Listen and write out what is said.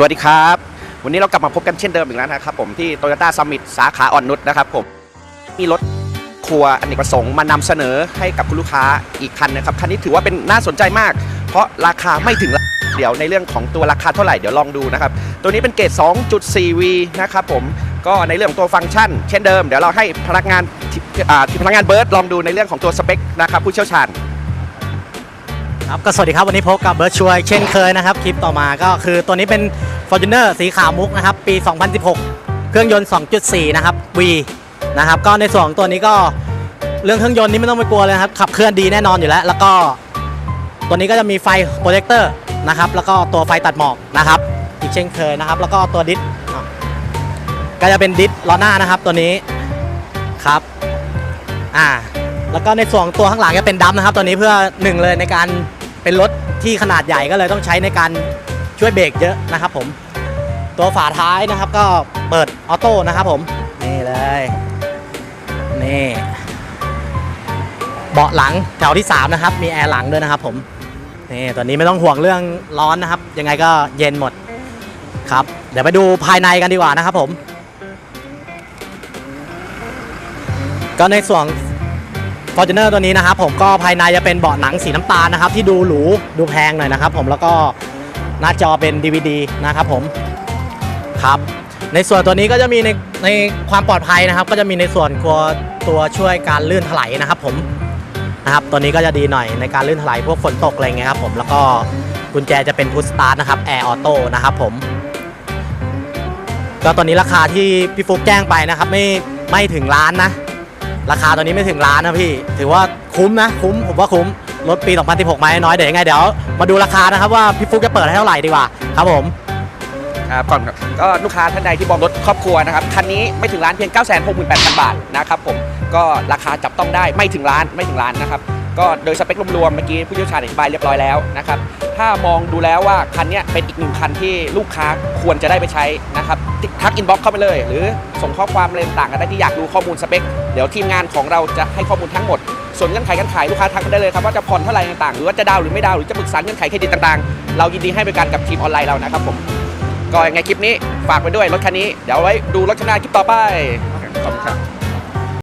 สวัสดีครับ วันนี้เรากลับมาพบกันเช่นเดิมอีกแล้วนะครับผมที่ Toyota Summit สาขาอ่อนนุชนะครับผม มีรถครัวอเนกประสงค์มานำเสนอให้กับคุณลูกค้าอีกคันนะครับ คันนี้ถือว่าเป็นน่าสนใจมาก เพราะราคาไม่ถึงเดี๋ยวในเรื่องของตัวราคาเท่าไหร่เดี๋ยวลองดูนะครับ ตัวนี้เป็นเกรด 2.4V นะครับผมก็ในเรื่องของตัวฟังก์ชัน เช่นเดิมเดี๋ยวเราให้พนักงานที่อ่าที่พนักงานเบิร์ดลองดูในเรื่องของตัวสเปคนะครับผู้เชี่ยวชาญครับก็สวัสดีครับ วันนี้พบกับเบิร์ดช่วยเช่นเคยนะครับ คลิปต่อมาก็คือตัวนี้เป็น Fortuner สีขาวมุกนะครับ ปี 2016 เครื่องยนต์ 2.4 นะครับ V นะครับ ก็ในส่วนตัวนี้ก็เรื่องเครื่องยนต์นี้ไม่ต้องไปกลัวเลยครับ ขับเคลื่อนดีแน่นอนอยู่แล้ว แล้วก็ตัวนี้ก็จะมีไฟโปรเจคเตอร์นะครับ แล้วก็ตัวไฟตัดหมอกนะครับ อีกเช่นเคยนะครับ แล้วก็ตัวดิสก็จะเป็นดิสล้อหน้านะครับตัวนี้ครับอ่าแล้วก็ในส่วนตัวข้างหลังจะเป็นดัมนะครับ ตัวนี้เพื่อหนึ่งเลยในการเป็นรถที่ขนาดใหญ่ก็เลยต้องใช้ในการ ช่วยเบรกเยอะนะครับผม ตัวฝาท้ายนะครับก็เปิดออโต้นะครับผม นี่เลย นี่ เบาะหลังแถวที่ 3 นะครับ มีแอร์หลังด้วยนะครับผม นี่ตัวนี้ไม่ต้องห่วงเรื่องร้อนนะครับ ยังไงก็เย็นหมดครับ เดี๋ยวไปดูภายในกันดีกว่านะครับผม ก็ในส่วน f o r t u n e r ตัวนี้นะครับผมก็ภายในจะเป็นเบาะหนังสีน้ำตาลนะครับ ที่ดูหรูดูแพงหน่อยนะครับผมแล้วก็ หน้าจอเป็น DVD นะครับผมครับในส่วนตัวนี้ก็จะมีในในความปลอดภัยนะครับ ก็จะมีในส่วนตัวตัวช่วยการลื่นถลายนะครับผมนะครับตัวนี้ก็จะดีหน่อยในการลื่นถลายพวกฝนตกอะไรเงี้ยครับผมแล้วก็กุญแจจะเป็นพุชสตาร์ทนะครับแอร์ออโต้นะครับผมก็ตอนนี้ราคาที่พี่ฟุกแจ้งไปนะครับไม่ไม่ถึงล้านนะ ราคาตอนนี้ไม่ถึงล้านนะพี่ ถือว่าคุ้มนะคุ้มผมว่าคุ้ม รถปี 2016มาน้อยเดี๋ยวยังไงเดี๋ยวมาดูราคานะครับว่าพี่ฟุกจะเปิดให้เท่าไหร่ดีกว่าครับผมครับก่อนก็ลูกค้าท่านใดที่บอกรถครอบครัวนะครับคันนี้ไม่ถึงล้านเพียง 9 6 8 0 0 0 บาทนะครับผมก็ราคาจับต้องได้ไม่ถึงล้านไม่ถึงล้านนะครับ ก็โดยสเปครวมๆเมื่อกี้ผู้เชี่ยวชาญอธิบายเรียบร้อยแล้วนะครับถ้ามองดูแล้วว่าคันนี้เป็นอีกหนึ่งคันที่ลูกค้าควรจะได้ไปใช้นะครับทักอินบ็อกซ์เข้ามาเลย หรือส่งข้อความอะไรต่างกันได้ที่อยากรู้ข้อมูลสเปค เดี๋ยวทีมงานของเราจะให้ข้อมูลทั้งหมด ส่วนเงื่อนไขการขายลูกค้าทักมาได้เลยครับว่าจะผ่อนเท่าไหร่ต่างๆ หรือว่าจะดาวหรือไม่ดาวหรือจะปรึกษาเงื่อนไขเครดิตต่างๆ เรายินดีให้บริการกับทีมออนไลน์เรานะครับผมก็ยังไงคลิปนี้ฝากไปด้วยรถคันนี้เดี๋ยวไว้ดูรถคันหน้าคลิปต่อไปขอบคุณครับ